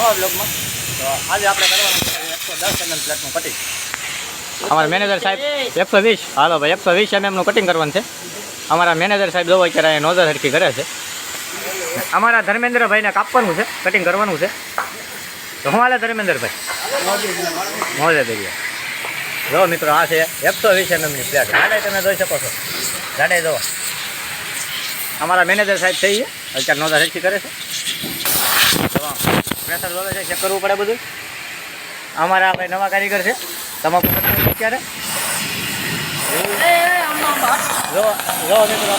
નવા બ્લોગમાં તો આજે આપણે કરવાનું છે એકસો દસ એમએમ પ્લેટનું કટિંગ અમારા મેનેજર સાહેબ એકસો વીસ. હાલો ભાઈ, એકસો વીસ એમએમનું કટિંગ કરવાનું છે. અમારા મેનેજર સાહેબ જોવો અત્યારે અહીંયા નોઝર હરખી કરે છે. અમારા ધર્મેન્દ્રભાઈને કાપવાનું છે કટિંગ કરવાનું છે. તો હું હાલે ધર્મેન્દ્રભાઈ? મોજે દરિયા જો મિત્રો, આ છે એકસો વીસ એમએમની પ્લેટ જાડાઈ તમે જોઈ શકો છો. જાડે જોવો. અમારા મેનેજર સાહેબ થઈ છે અત્યારે નોંધા રેખી કરે છે. પ્રેશર જોવે છે ચેક કરવું પડે બધું. અમારા ભાઈ નવા કારીગર છે. તમાકુ છે અત્યારે જો જો મિત્રો.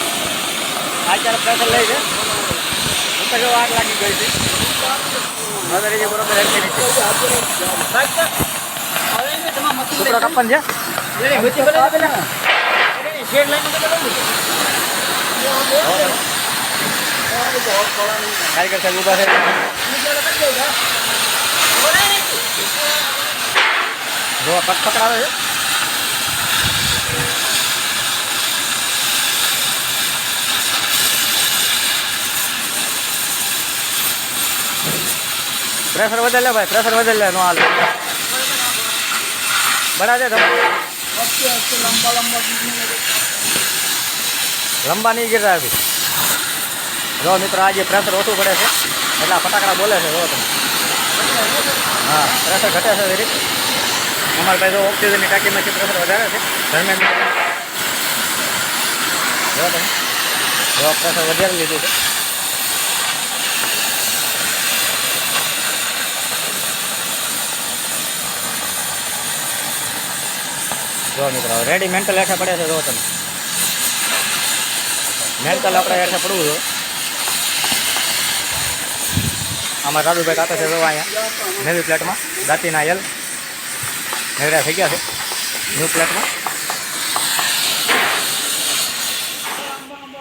અત્યારે પ્રેશર લઈ છે. જો આગ લાગી ગઈ છે. બરોબર હેરતી નથી કૂતરો કાપવાનું છે? કારીગર સાહેબ ઊભા છે. જો પગ પકડાવે છે પ્રેશર વધારે લે ભાઈ પ્રેશર વધારે લે નો હાલે બરાબર છે તમે લંબા નહીં ગીર અભી જો મિત્રો આજે પ્રેશર ઓછું પડે છે એટલે ફટાકડા બોલે છે જો તમે. હા પ્રેશર ઘટે છે વેરી અમારા ભાઈ તો ઓક્સિજનની ટાંકીમાંથી પ્રેશર વધારે છે. ધર્મેન્દ્ર. જો તમે. જો પ્રેશર વધારે લીધું છે. જો મિત્રો રેડી મેન્ટલ હેઠે પડે છે જો તમે. મેન્ટલ આપણે હેઠે પડવું છે આમાં રાડુભાઈ કાકા છે જો અહીંયા. નવી પ્લેટમાં દાંતીના એલ નવરા થઈ ગયા છે. ન્યૂ પ્લેટમાં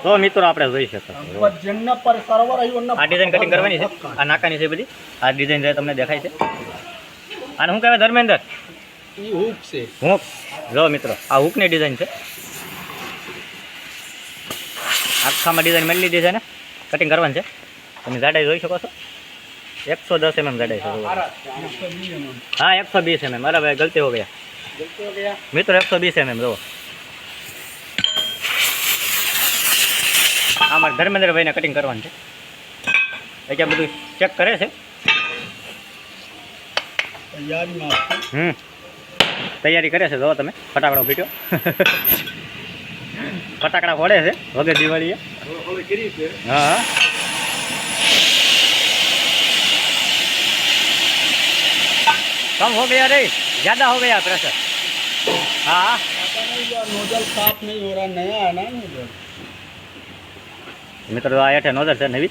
તો મિત્રો આપણે જોઈ શકો આ ડિઝાઇન કટિંગ કરવાની છે. આ નાકાની છે બધી. આ ડિઝાઇન જે તમને દેખાય છે. અને શું કહેવાય ધર્મેન્દ્ર? હુક જો મિત્રો આ હુકની ડિઝાઇન છે. આખામાં ડિઝાઇન મેળવી લીધી છે ને. કટિંગ કરવાની છે. તમે જાડાઈ જોઈ શકો છો. એકસો દસ એમએમ જાડાઈ છે હા એકસો બીસ એમએમ અરે ભાઈ ગલતી હો ગયા મિત્રો એકસો બીસ એમએમ જુઓ આમાં ધર્મેન્દ્રભાઈને કટિંગ કરવાનું છે અત્યારે બધું ચેક કરે છે? હમ. તૈયારી કરે છે. જો તમે ફટાકડો ફીટ્યો ફટાકડા ફોડે છે વગર દિવાળીએ. હા. कम हो गया रे ज़्यादा हो गया प्रेशर हाँ नोजल साफ नहीं हो रहा नया है ना नोजल મિત્રો આ હેઠે નોઝર છે નવી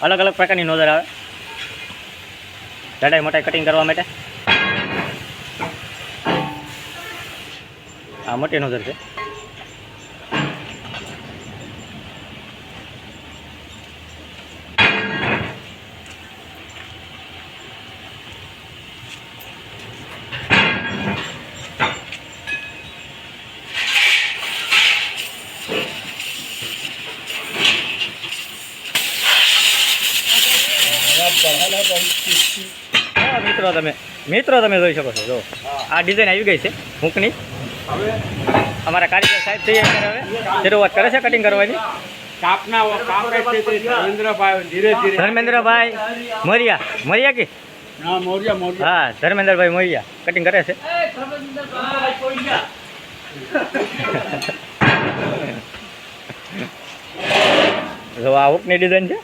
અલગ અલગ પ્રકારની નોઝર આવે જાડાઈ મોટાઈ કટિંગ કરવા માટે આ મોટી નોઝર છે હા મિત્રો તમે મિત્રો તમે જોઈ શકો છો જો. આ ડિઝાઇન આવી ગઈ છે હુંકની અમારા કારીગર સાહેબ થઈ કરે હવે શરૂઆત કરે છે કટિંગ કરવાની. કાપના કાપે છે તે ધર્મેન્દ્રભાઈ ધીરે ધીરે. ધર્મેન્દ્રભાઈ મોરિયા. મોરિયા કે? હા મોરિયા મોરિયા. હા ધર્મેન્દ્રભાઈ મોરિયા. કટિંગ કરે છે. જો આ હુકની ડિઝાઇન છે.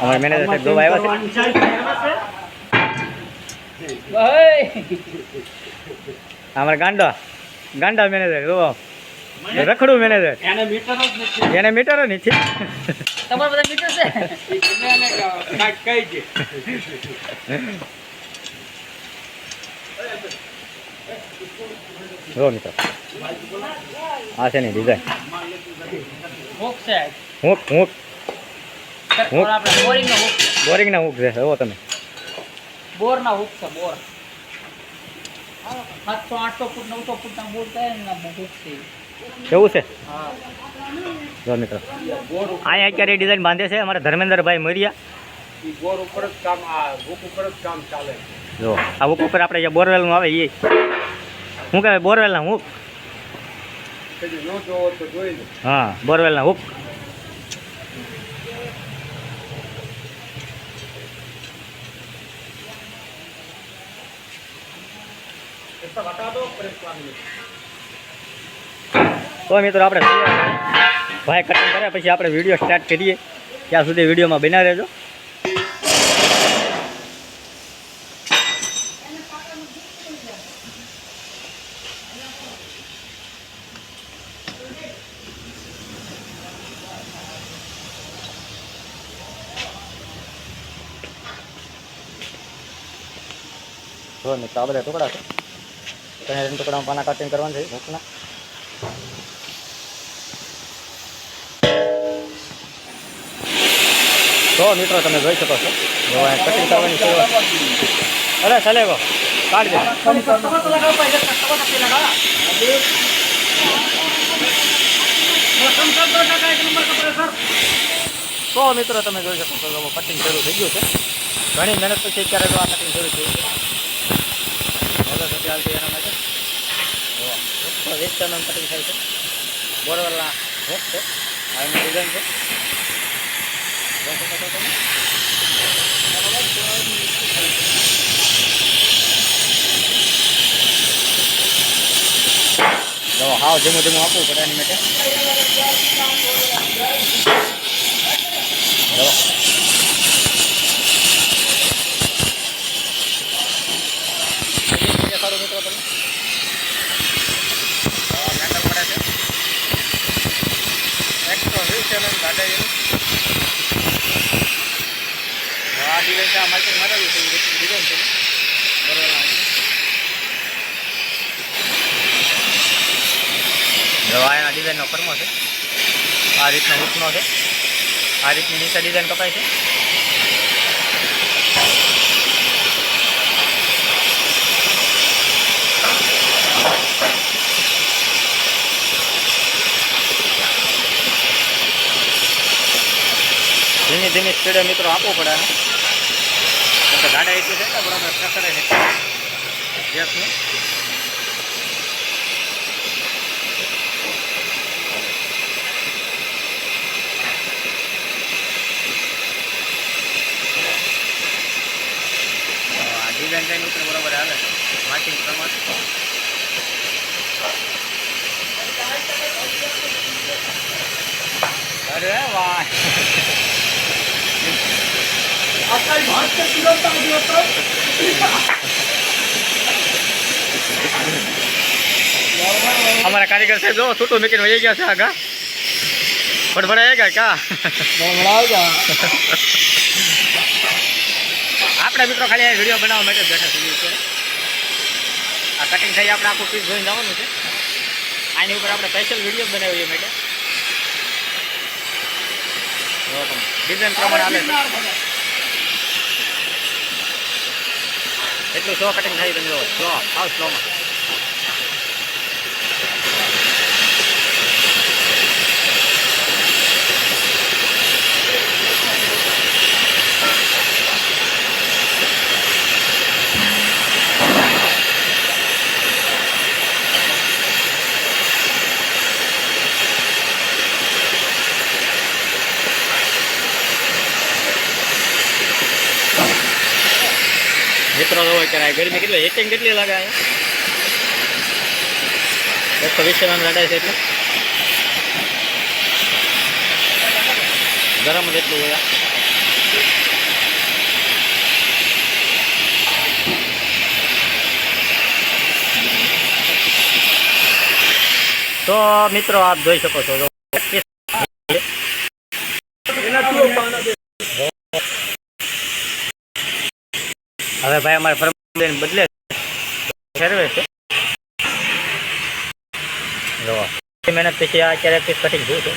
અમારા મેનેજર સાહેબ જોવા આવ્યા છે. અમારા ગાંડા. ગાંડા મેનેજર જોવા રખડું મેનેજર એને મીટર જ નથી. એને મીટરો નથી. તમારા બધા મીટર છે? એને છે જો મિત્રો. આ છે ની ડિઝાઇન હુક છે હુક હુક બોરિંગ ના હુક છે. હુક જોવો તમે. બોર ના હુક છે બોર. સાતસો આઠસો ફૂટ નવસો ફૂટ ના બોર થાય ને હુક છે. કેવું છે? હા. જો મિત્રો. અહીંયા અત્યારે ડિઝાઇન બાંધે છે. અમારા ધર્મેન્દ્રભાઈ મરિયા. બોર ઉપર જ કામ આ ભૂખ ઉપર જ કામ ચાલે જો આ હુક ઉપર આપણે જે બોરવેલનું આવે એ શું કહેવાય? બોરવેલના હુક હા બોરવેલના જોવો તો જોઈ લો હા બોરવેલના હુક તો મિત્રો, આપણે ભાઈ, કટિંગ કર્યા પછી આપણે વીડિયો સ્ટાર્ટ કરીએ. ત્યાં સુધી વિડીયોમાં બના રહેજો. જો મિત્રો આ બધા ટુકડા છે. ત્રણ ટુકડામાં પાના કટિંગ કરવાનું છે ભૂખના તો મિત્રો, તમે જોઈ શકો છો. કટિંગ કરવાની શરૂઆત. અરે ચાલે કાઢ દે. તો મિત્રો, તમે જોઈ શકો છો કટિંગ શરૂ થઈ ગયું છે. ઘણી મહેનત પછી અત્યારે તો આ કટિંગ શરૂ થયું છે. મદદ હતી એના માટે? વીસ mm કટિંગ થાય છે. બોરવેલના હોક છે. આ એની ડિઝાઇન છો. હાવ ધીમું ધીમું આપવું પડે એની માટે. મિત્રો તમે. હા, મેટર પડે છે એકસો વીસ mm ગાડે એનું આ ડિઝાઇન તો આ માર્કેટ મારેલું છે. ડિઝાઇન છે આ ડિઝાઇનનો ફર્મો છે આ રીતનો ઊંચનો છે. આ રીતની નીચે ડિઝાઇન કપાય છે. ધીમી ધીમી સ્પીડે મિત્રો આપવું પડે. કે ગાડા એટલી ને બરાબર પ્રેશરે ગેસની ડિઝાઇન કઈ ઉપર બરાબર હાલે. માર્કિંગ પ્રમાણે. અરે વાહ. અમારા કારીગર સાહેબ જો, છૂટું મૂકીને વહી ગયા છે આગા. ફડફડાઈ ગયા કા? આપણે મિત્રો ખાલી વીડિયો બનાવવા માટે બેઠા છીએ. આ કટિંગ થઈ આપણે આખું પીસ જોઈને જવાનું છે. આની ઉપર આપણે સ્પેશિયલ વીડિયો બનાવીએ માટે. ડિઝાઇન પ્રમાણે આવે એટલું સ્લો કટિંગ થાય તમે જો સ્લો હાવ સ્લોમાં મિત્રો હોય ત્યારે ગરમી કેટલી હીટિંગ કેટલી લાગે અહીંયા? એકસો વીસ લડાય છે એટલે. ગરમ જ એટલું હોય તો મિત્રો આપ જોઈ શકો છો જો હવે ભાઈ અમારે ફરમાન બદલે ફેરવે છે. મહેનત પછી આ અત્યારે પીસ કટિંગ થયું છે.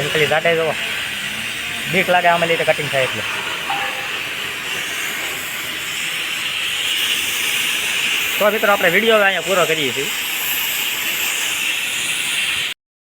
એમ ખાલી ગાંઠે જવો બીક લાગે આમાં લીધે કટિંગ થાય એટલે. તો મિત્રો, આપણે વીડિયો અહીંયા પૂરો કરીએ છીએ.